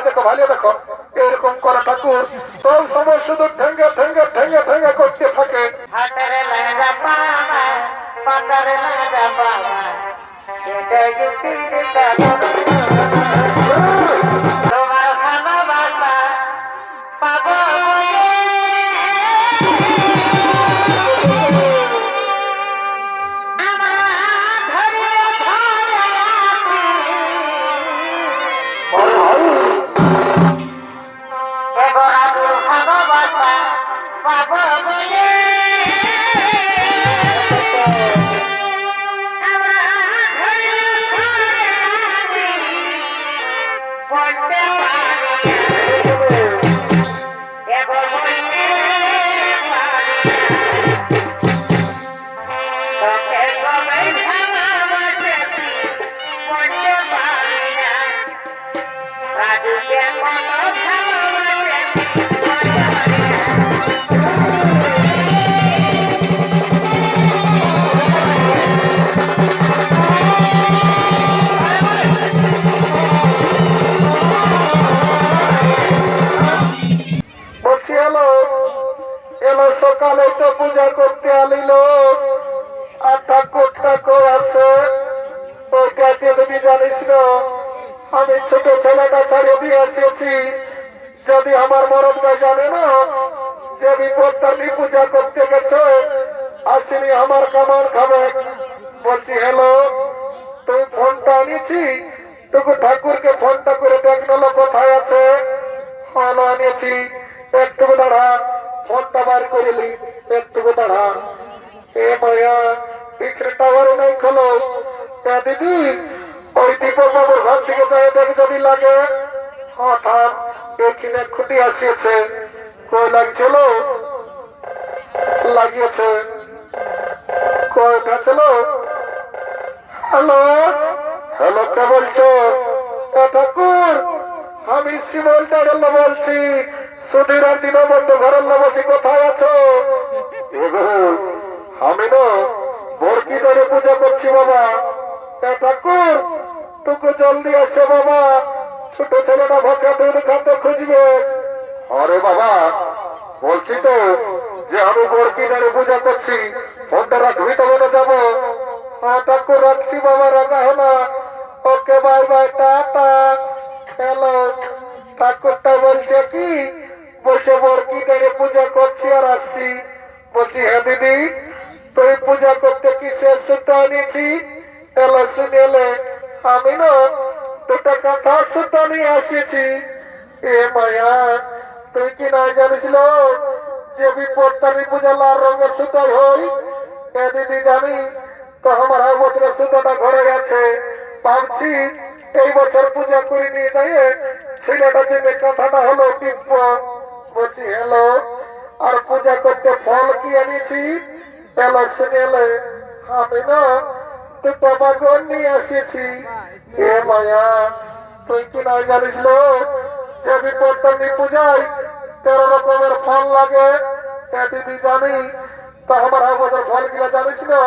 ভাই দেখো ভালো দেখো। এরকম করা ঠাকুর সব সময় শুধু ঠেঙ্গে ঠেঙ্গে ঠেঙ্গে ঠেঙ্গে করতে থাকে। Thank লাগা এলো সকালে তো পূজা করতে আলিল আর ঠাকুর ঠাকুর আছে। ওইটা যদি জানিস না, আমি ছোট ছেলেটা ছাড়িয়ে দিয়ে এসেছি। যদি আমার মরদটা জানে না, যে বিপদটালি পূজা করতে গেছে, আসিনি আমার কামান খাবে। বলছি, হ্যালো, তুই ফোনটা আনিছি? তোকে ঠাকুরকে ফোনটা করে দেখল কোথায় আছে? ফোন আনিয়েছি। একটু দাঁড়া ফোনটা বার করিলি একটু এ মায়া খোলো। দিদি ওই ঘর থেকে যদি লাগে। হঠাৎ এখানে খুঁটি আসিয়েছে। কই লাগছিল? লাগিয়েছে। কয়টা ছিল হ্যালো? হ্যালো, কে বলছো? ঠাকুর, আমি শিমল বলছি। সুধীর আর দীনবন্ধু ঘরের বলছি কোথায় আছো? আমি না ভর্তি করে পূজা করছি বাবা। ঠাকুর টুকু জলদি আসে বাবা। ছোট ছেলেটা ভকা দুধ খাতে খুঁজবে। আরে বাবা, বলছি তো যে আমি বরকিনারে পূজা করছি, ফোনটা রাখবি তবে না যাব। ঠাকুর, রাখছি বাবা, রাখা হলো okay bye bye, tata. Hello ঠাকুরটা বলছে কি বলছে বরকিনারে পূজা করছি আর আসছি? বলছি হ্যাঁ দিদি তুই পূজা করতে কি শেষ সুতো আনিছি এলো শুনেলে আমি না দুটা কথা সুতো নিয়ে আসিছি। এ মায়া, তুই কি না জানিস লো, যে বিপত্তানি পূজা লাল রঙের সুতাই হই এ দিদি জানি তো আমার বছরের সুতোটা ঘরে গেছে। ভাবছি, এই বছর পূজা করে নিয়ে যাইয়ে ছেলেটা যে কথাটা হলো টিপ্প বলছি হ্যালো আর পূজা করতে ফল কি শুনেলে আমি না নিয়ে এসেছি। এ মায়া, তুই কি না জানিস লো? যে পূজায় তেরো রকমের ফল লাগে জানি, তো আমার ফলগুলা জানিস না?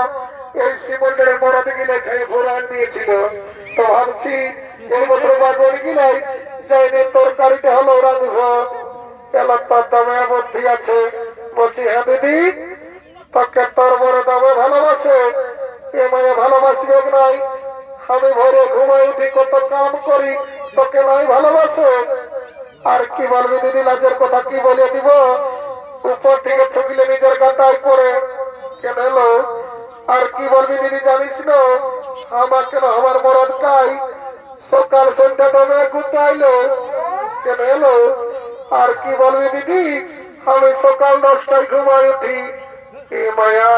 এই শিমন্ডের মরদ গিলে খেয়ে ভোরান দিয়েছিল। তো ভাবছি, এই বছর বাগন গিলাই যাইনি, তরকারিটা হলো রাঁধব তার দামে বুদ্ধি আছে। বলছি হ্যাঁ দিদি তোর বড় দামে ভালোবাসে। এ মায়ে ভালোবাসবে নাই। আমি ভোরে ঘুমাই, উঠি, কত কাম করি, তোকে নাই ভালোবাসে। আর কি বলবি দিদি, লাজের কথা কি বলে দিব? উপর থেকে ঠুকলে নিজের গাটায় পড়ে। কেন এলো? আর কি বলবি দিদি, জানিস না? আমার কেন আমার মরদ কাই সকাল সন্ধ্যা দমে গুটাইলো কেন এলো? আর কি বলবি দিদি? আমি সকাল দশটায় ঘুমাই উঠি। এ মায়া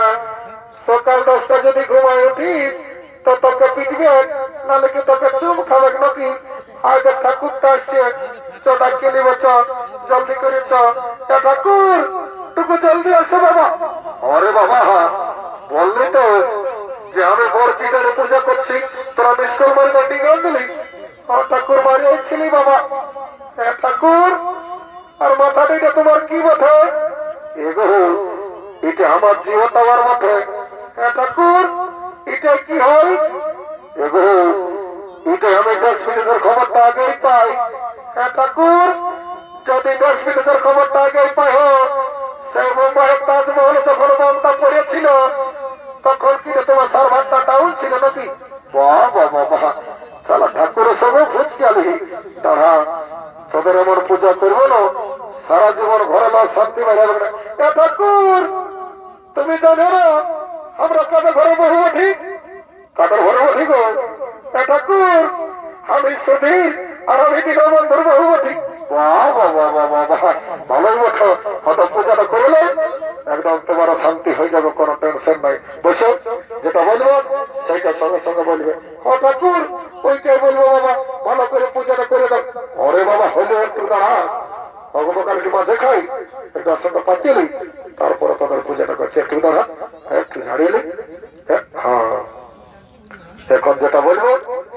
সকাল দশটা যদি ঘুমাই উঠিস তো তোকে পিটবে নাহলে কি তোকে চুম খাবে নাকি? আজ ঠাকুরটা আসছে। চটা কেলিব চ জলদি করে চ। ঠাকুর টুকু জলদি আসো বাবা। আরে বাবা বললি তো যে আমি বড় পিটারে পূজা করছি তোরা গান দিলি আর ঠাকুর মারি ছিলি বাবা। ঠাকুর। আর মাথা দিকে তোমার কি মাথা এগো, এটা আমার জীবন দেওয়ার মধ্যে এ ঠাকুর এটা কি হয়? এগো, এটা আমি মিনিটের খবরটা আগেই পাই। এ ঠাকুর, যদি বিদেশের খবরটা আগে পাই সেই মুম্বাইয়ের তাজমহলে যখন বোমটা পড়েছিল, তখন কি তোমার সার্ভারটা ডাউন ছিল নাকি? বাহ বাহ তাহলে ঠাকুরের ভুজ গেলি তারা তোদের এমন পূজা করব না? সারা জীবন ঘরে না শান্তি এ ঠাকুর, তুমি জানো না, আমরা কাদের ঘরে বহু ঠিক কাদের ঘরে বসি গো? ঠাকুর, আমি সুধীর আর আমি বাহ বাহ বাহ ভালোই বঠো হয়তো পূজাটা করলে একদম তোমার শান্তি হয়ে যাবে, কোনো টেনশন নাই। বসো। যেটা বলব, সেইটা সঙ্গে সঙ্গে বলবে। ও ঠাকুর ওইটাই বলব বাবা? ভালো করে পূজাটা করে দাও। ওরে বাবা হইলে একটু দাঁড়া। একটু মাঝে খাই একটু আসনটা নিই তারপরে তাদের পূজাটা করছে। একটু দাঁড়া। একটু ঝাড়িয়ে নিই হ্যাঁ। এখন যেটা বলব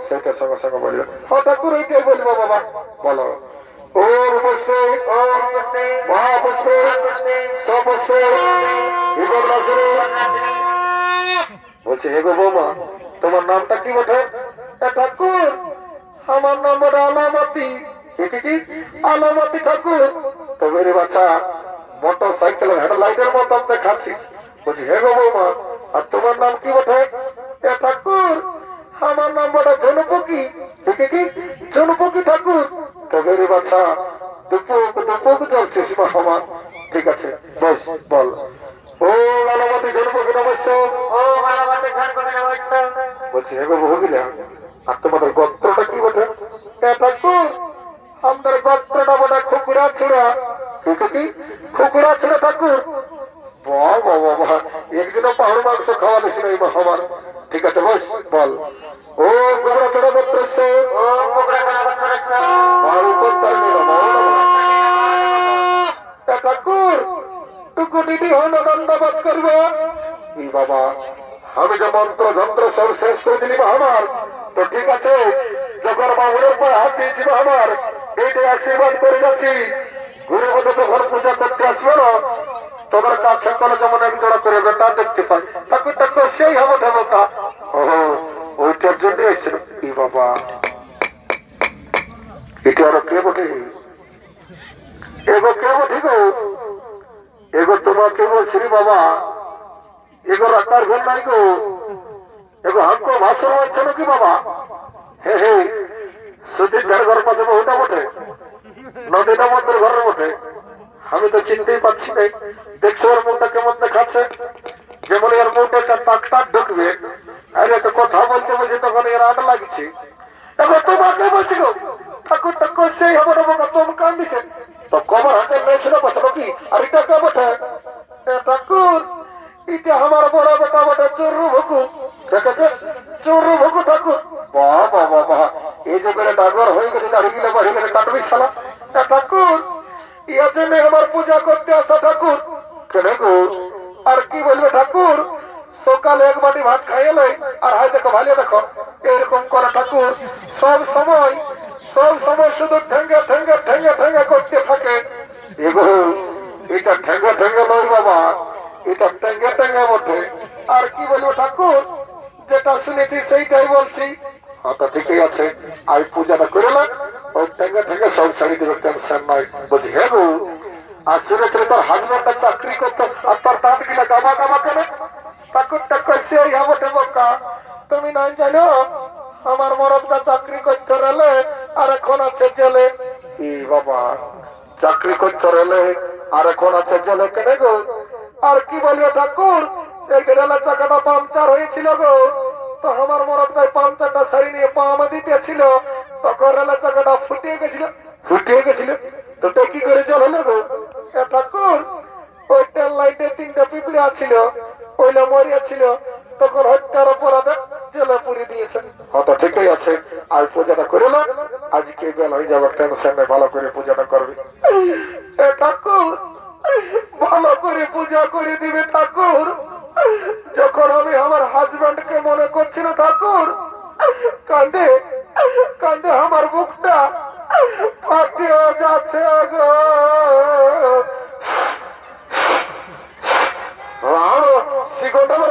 সেটা সঙ্গে সঙ্গে বলবে ও ঠাকুর ওইটাই বলব বাবা? বলো ওম পুষ্পে ওম পুষ্পে মহাপুষ্পে সপুষ্পে বিগলাসনে বলছে, হে গো বৌমা, তোমার নামটা কি বটে? ঠাকুর, আমার নাম বটে আলামতি। কি কি কি? আলামতি ঠাকুর? তো মেরে বাচ্চা মোটর সাইকেলের হেডলাইটের মতো দেখাচ্ছিস। বলছি, হে গো বৌমা, আর তোমার নাম কি বটে? ঠাকুর আমার নাম বটে জনপকি। কি কি জনপকি ঠাকুর। তো মেরে বাচ্চা দুপুক দুপুক চলছিস মা আমার ঠিক আছে বস বল। ও আলামতি জনপকি নমস্য ও ভগবতী গণপতি নমস্কার বলছি হে গো ভগিলা আর তোমাদের গোত্রটা কি বটে? এ ঠাকুর আমাদের গোত্রটা বটে খুকুরা ছুড়া। কি কি খুকুরা ছুড়া ঠাকুর? বাহ বাহ একদিনও পাহাড় মাংস খাওয়ালিস না এই আমার ঠিক আছে, বস, বল। ও আমি যে মন্ত্র যন্ত্র সব শেষ করে দিলি আমার। তো ঠিক আছে, যখন বাবুরের পর হাত দিয়েছি আমার এইটা আশীর্বাদ করে যাচ্ছি। বসে তখন পূজা করতে আসবে তোমার কাছে কোনো যেমন এক জোড়া করে বেটা দেখতে পাই ঠাকুর ঠাকুর সেই হবে দেবতা ও ওইটার জন্য এসেছিল এই বাবা। এটা আরও কে বটে? এগো কে বটে গো? এগো তোমাকে বলছি বাবা, এগো রাখার ঘর নাই গো। এগো হামকো ভাষণ হচ্ছে নাকি বাবা? হে হে ধার ঘর পাশে বহুটা বটে, নদীটা মন্দির ঘরের বটে। আমি তো চিনতেই পারছি না দেখছ ওর মুখটা কেমন দেখাচ্ছে যেমন এর মুখটা টাক টাক ঢুকবে। আরে তো কথা বলতে বলছি তখন এর আট লাগছে। এবার তোমাকে বলছি গো, ঠাকুর ঠাকুর সেই আমার আমাকে চমকান দিছে। তো কবর হাতে কি আর এটা কে বটে? ঠাকুর, এটা আমার বড় বেটা বটে, চোরু ভুকু। দেখেছে? চোরু ভুকু ঠাকুর। বাহ বাহ এই যে বেড়ে ডাগর হয়ে গেছে, দাঁড়িয়ে গেলে বাড়ি গেলে কাটবি শালা এ ঠাকুর ইয়া জন্য আমার পূজা করতে আসা ঠাকুর কেন গো আর কি বলবে ঠাকুর সকালে এক বাটি ভাত খাইলে আর হাই দেখো ভালো দেখো এরকম করে ঠাকুর সব সময় সব সময় শুধু ঠেঙ্গে ঠেঙ্গে ঠেঙ্গে ঠেঙ্গে করতে থাকে এগো এটা ঠেঙ্গে ঠেঙ্গে নয় বাবা, এটা ঠেঙ্গে ঠেঙ্গে বটে আর কি বলব ঠাকুর, যেটা শুনেছি সেইটাই বলছি। আচ্ছা ঠিকই আছে। আমি পূজাটা করে না ওই ঠেঙ্গে ঠেঙ্গে সব ছাড়ি টেনশন নয় বলছি হ্যাঁ গো, আর চাকরি করতো, আর গিলা গামা গামা কেন? ঠাকুর ঠাকুর সেই হবটে তুমি নাই জানো, আমার মরদটা চাকরি করতে আর এখন আছে জেলে। বাবা চাকরি করতে রেলে আর এখন আছে জেলে কেনে গো। আর কি বলিও ঠাকুর, এই রেলের চাকাটা পাংচার হয়েছিল গো। তো আমার মরদটাই পাংচারটা সারি নিয়ে পামা দিতেছিল। তখন রেলের চাকাটা ফুটিয়ে গেছিল ফুটিয়ে গেছিল। তো তো কি করে জল হলো গো? ঠাকুর, ওই তেল লাইটে তিনটা পিপলি আছিল, ওইলা মরিয়াছিল তখন হত্যার অপরাধে জেলে পুরি দিয়েছে। হয়তো ঠিকই আছে। আর পূজাটা করে আজকে বেল হয়ে যাবে টেনশন ভালো করে পূজাটা করবে। ঠাকুর, ভালো করে পূজা করে দিবে ঠাকুর। যখন আমি আমার হাজবেন্ডকে মনে করছি না ঠাকুর, কান্দে কান্দে আমার বুকটা ফাটিয়ে যাচ্ছে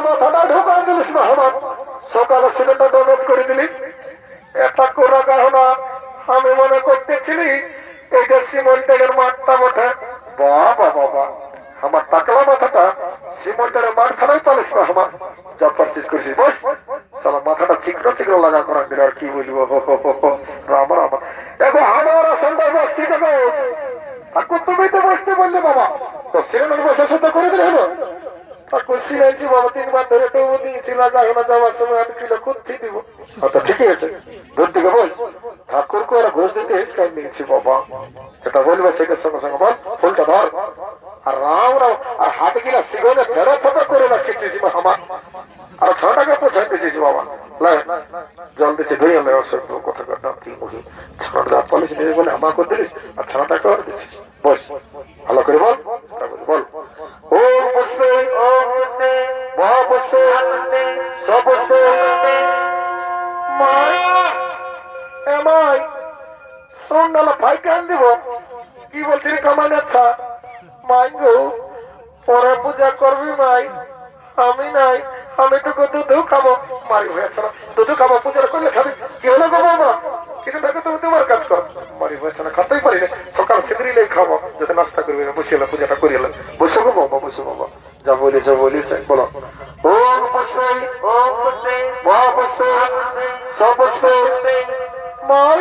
মাথাটা ঢোকান দিলিস না আমার সকালে সিলিন্ডার ডোনেট করে দিলি। এটা করা গহনা সিমন্টের মাঠ ফেলাই পালিস না আমার যা পারছিস করছিস, বস। সালা মাথাটা চিকনো চিকনো লাগা করা দিল আর কি বলব। রাম রাম। দেখো, আমার আসনটা বসছি দেখো? ঠাকুর তুমি তো বসতে বললে, বাবা। তো সিনেমার বসে সাথে করে দিলে হলো। ঠাকুর সিনেছি বাবা, তিনবার ধরে তো দিয়েছিল যাই না, যাওয়ার সময় আমি কিলো কুর্তি দিব। আচ্ছা ঠিকই আছে। ঘুষ দিতে বাবা। সেটা বলবে, সেটার সঙ্গে সঙ্গে বল। ফুলটা ধর। আর হাতে কিনা সিগনে ফেরো ফেরো করে রাখিছিস আমার আর ছটাকে পৌঁছাই দিয়েছিস বাবা। জল দিচ্ছে ধুই আমি অসুখ কথা কথা কি মুখি দাঁত পালিশ নিয়ে বলে আমা করে দিলিস? আর ছানাটা করে দিচ্ছিস বস ভালো করে বল বল। ও পুষ্পে ও পুষ্পে মহা পুষ্পে সপুষ্পে মাই এমাই না ভাই কেন দিব। কি বলছিস কামাই মাই আমি নাই, আমি তো দুধ খাব। মারি দুধ খাব করলে খাবি। কি হলো গো বাবা? কিছু তুমি তোমার কাজ কর। মারি না খাতেই পারি না সকাল খাব। যাতে নাস্তা করবি না বসে এলো পূজাটা করি এলো বসে গো বাবা, বসে বাবা। যা বলি যা বলি বলো। ওম ওম মাই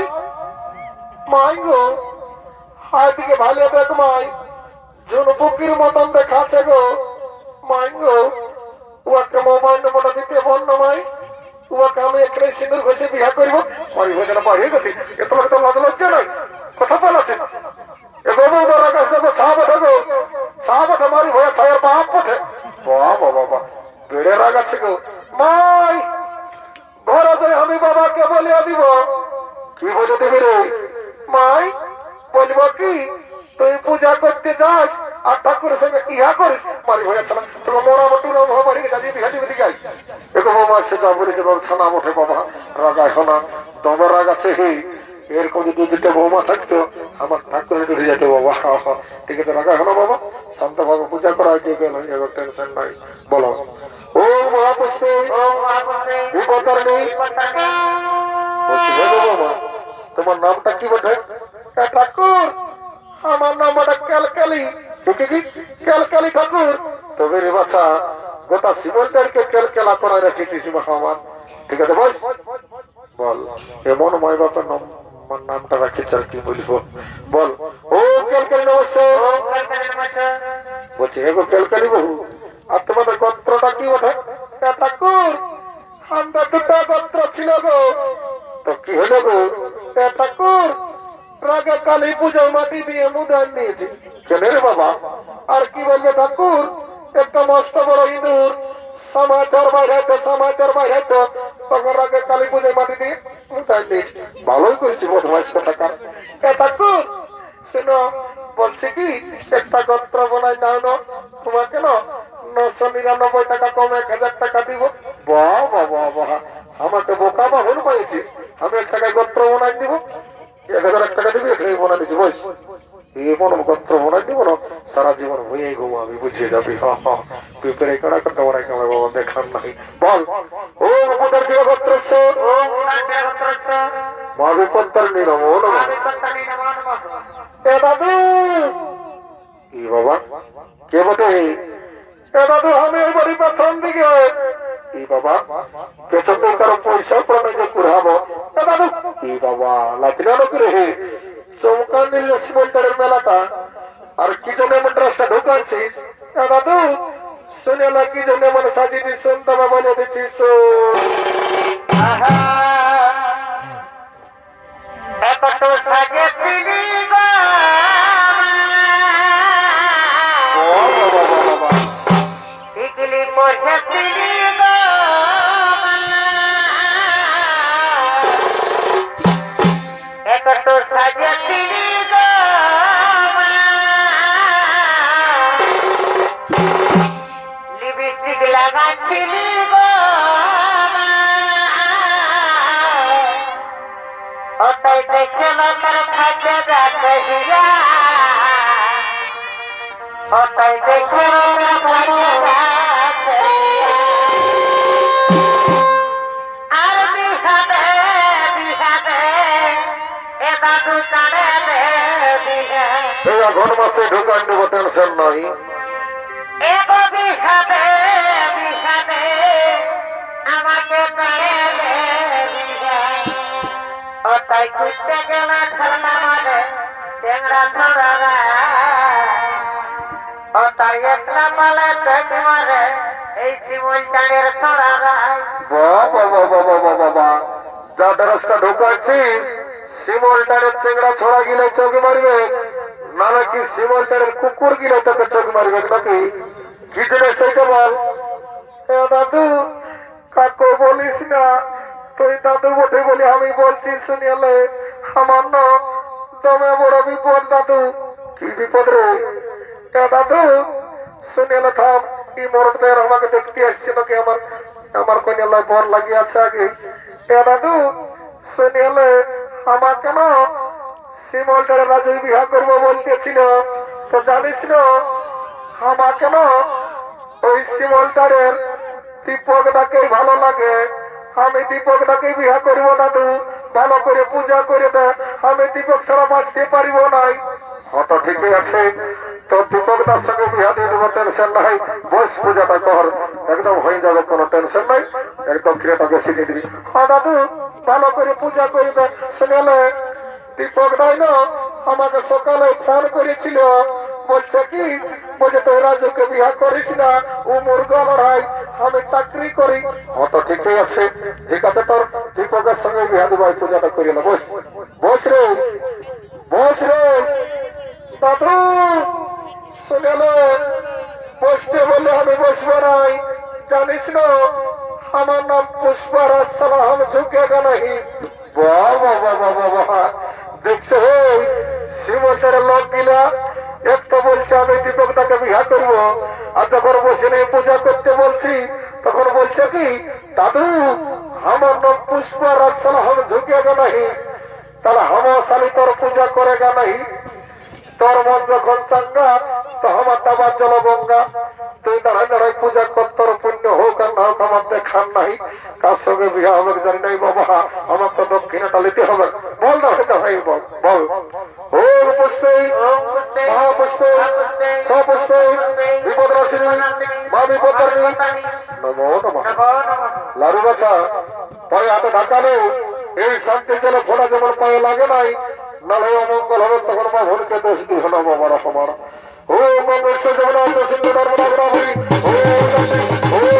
মাই গো। দিকে ভালো মাই। ঝুনপুকির মতন দেখাচ্ছে গো। গো উয়াকে মোবাইল নম্বরটা দিতে বল না মাই। উয়াকে আমি একটাই সিঁদুর ঘষে বিহা করব। মারি হয়ে গেল বাড়িয়ে গেছি এত লোক তো লজ লজ্জা নাই। কথা বলাছে এ বাবু, বড় কাছ থেকে ছা বঠে গো। ছা বঠে মারি হয়ে ছায়ের বাপ বঠে বাবা বাবা বেড়ে রাগ আছে গো। মাই, ঘরে আমি বাবাকে বলিয়া দিব, কি বলে দিবি রে মাই বলব কি তুই পূজা করতে যাস, আর ঠাকুরের সঙ্গে ইহা করিস। মারি হয়ে চলা তোমার মোড়া মতো রঙ মারি যাবি বিহা দিবি দিকে দেখো বাবা সে যা বলেছে বাবা ছানা ওঠে বাবা রাগ হয় না তোমার রাগ আছে হে। এরকম যদি দুটো বৌমা থাকতো, আমার ঠাকুরে ধরে যেত বাবা। ঠিক আছে রাগা হলো বাবা, শান্ত বাবা, পূজা করা হয়েছে গেল এবার টেনশন নাই। বলো। ও মহাপুষ্পে হে গো তোমার নামটা কি বটে? ঠাকুর আমার নামটা ক্যালকালি। দেখি কি? ক্যালকালি ঠাকুর। তবে রে বাছা, গোটা শিবলটাকে ক্যালকেলা করে রেখেছিস বাবা আমার ঠিক আছে বল বল এমন ময় বাবার নাম, আমার নামটা কি বলব বল ও বলছি আর কি দুটা ছিল গো। তো কি হলো গো? ঠাকুর রাগে কালী পুজোর মাটি দিয়ে মুদান দিয়েছি কেন রে বাবা, আর কি বলবে ঠাকুর? একটা মস্ত বড় ইঁদুর। সমাচার বাইরাইতো সমাচার বাইরাইতো তখন রাগে কালী পুজোর মাটি দিয়ে মুদান দিয়েছি ভালোই করেছি বদমাইশ কথা এ ঠাকুর, শোনো, বলছি কি? একটা গোত্র বানাই দাও না। তোমাকে না নশো নিরানব্বই টাকা কম এক হাজার টাকা দিব। বাহ বাহ আমাকে বোকা বা ভুল পাইছিস আমি এক টাকায় গোত্র বানাই দিব। এক হাজার এক টাকা দিবি এখানে বানাই দিচ্ছি বস। এমন গোত্র বানাই দিব না সারা জীবন হয়ে ঘুমাবি বুঝিয়ে যাবি। পিঁপড়ে কাটা কাটা বানাই কামাই বাবা দেখান নাই। বল। ও উপদার কি গোত্র ওম কল্পনে নমঃ মা বিপত্তর নিরম এ দাদু কি বাবা? কে বটে? এ দাদু আমি এই বাড়ি পেছন দিকে। কি বাবা? পেছন কারও পয়সা প্রণে যে কুড়াবো। এ দাদু কি বাবা? লাতিনা লোক রে? চমকান দিল শিবন্তারের মেলাটা। আর কি জন্য এমন ড্রেসটা ঢুকাচ্ছিস দাদু শুনে না কি জন্য এমন সাজি দিস শুনতে বলে দিচ্ছিস? আহা। এত তো সাজেছিলি গো ও বাবা বাবা বাবা। এই আঘন মাসে ঢুকান দেবো টেনশন নাই। এগো বিষাদে বিষাদে আমাকে তাড়ে ও তাই খুঁজতে গেল ছেলেটা মানে চেংড়া ছোড়া ও তাই একলা পালে চোখ মারে এই শিমুল চাঁদের ছোড়া বাবা বাবা বাবা বাবা যা ড্রেসটা ঢুকাচ্ছিস শিমলটারের চেংড়া ছড়া গিলে চোখ মারবে। নাকি শিমলটারের কুকুর গিলে তোকে চোখ মারবে নাকি? কি সেইটা বল। দাদু, কাকু বলিস না, তুই দাদু বটে বলি আমি বলছি শুনিয়ালে আমার না দমে বড় বিপদ, দাদু। কি বিপদ রে? দাদু শুনিয়ালে থাম, কি মরদের আমাকে দেখতে আসছে নাকি? আমার আমার কন্যালয় বর লাগিয়েছে আগে। এ দাদু শুনিয়ালে আমাকে না শিমলটারে রাজু বিবাহ করব বলতেছিল। তো জানিস না আমাকে না ওই শিমলটারের দীপকটাকে ভালো লাগে। আমি দীপকটাকে বিয়া করব না তু, ভালো করে পূজা করে দে, আমি দীপক ছাড়া বাঁচতে পারিব নাই। হত ঠিকই আছে। তো দীপকটার সঙ্গে বিয়া দিয়ে দেবো টেনশন নাই, বস পূজাটা কর, একদম হয়ে যাবে, কোনো টেনশন নাই। একদম ক্রিয়াটাকে শিখে দিবি। হ্যাঁ দাদু, ভালো করে পূজা করে দে শুনেলে দীপক নাই না আমাকে সকালে ফোন করেছিল। বলছে কি? বলছে তুই রাজুকে বিয়া করিস না। ও মুরগা লড়াই। আমি চাকরি করি। অত ঠিকই আছে। ঠিক আছে, তোর দীপকের সঙ্গে বিয়া দেবো, এই পূজাটা করি না। বস বস রে বস রে। দাদু শুনেলে বসতে বললে আমি বসবো নাই। জানিস না, আমার নাম পুষ্পারাজ সালাম ঝুঁকেগা নাহি বাবা বাবা বাবা দেখছ শ্রীমন্তের লোক কিনা একটা বলছে, আমি দীপক তাকে বিহা করব। আর যখন বসে নিয়ে পূজা করতে বলছি, তখন বলছে কি, দাদু, আমার নাম পুষ্পারাজ সালাম হবে নাহি। তাহলে বাছা পায়ে হাতে ঢাকালো এই শান্তি জল ফোড়া যেমন পায়ে লাগে নাই নালে অমঙ্গল হবে তখন মা ভুলকে দোষ দি হলো বাবার আমার ও যেমন ও যেমন সিন্ধু ও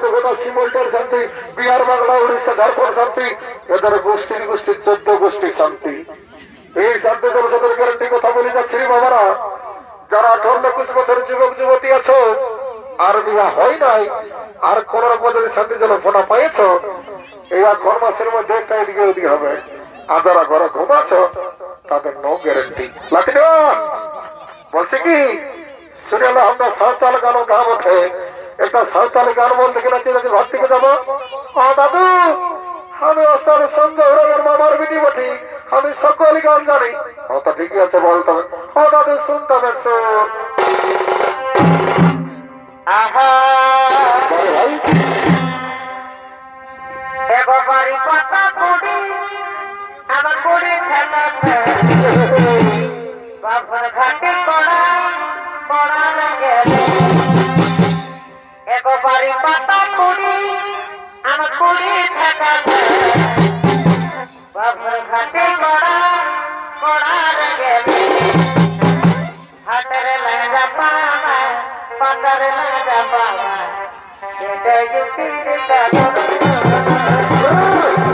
শান্তি গোটা শিমলটার শান্তি, বিহার, বাংলা, উড়িষ্যা, ঝাড়খণ্ড শান্তি, এদের গোষ্ঠীর গোষ্ঠীর চোদ্দ গোষ্ঠীর শান্তি। এই শান্তি জনসাধারণ গ্যারান্টি কথা বলি যাচ্ছি বাবারা, যারা আঠারো একুশ বছর যুবক, যুবতী আছো, আর বিয়া হয় নাই, আর কোন রকম যদি শান্তি জল ফোনা পাইছ এই এখন মাসের মধ্যে একটা এদিকে ওদিকে হবে। আর যারা ঘরে ঘুমাচ্ছ তাদের নো গ্যারেন্টি লাঠি বলছে কি? শুনে আমরা সাঁওতাল গান গান ওঠে একটা সাঁওতালি গান বলতে গেলে চিন্তা ঘর থেকে যাব। দাদু, আমি ওস্তাদ সঞ্জয় হরের মামার বিটি বটি আমি সকলই গান জানি। তা ঠিকই আছে বলতে হবে হ্যাঁ দাদু শুনতে হবে শোন আহা! ভাই কথা কুড়ি আমার কুড়ি খেলাছে বাপর ঘাটে পড়া পড়া লাগে এগো পাতা কুড়ি, আমার কুড়ি থাকা বাপর ঘাটে কড়া কড়ার লাগে হাতের লাগা পাওয়া পাতার লাগা পাওয়া এটা যুক্তির ও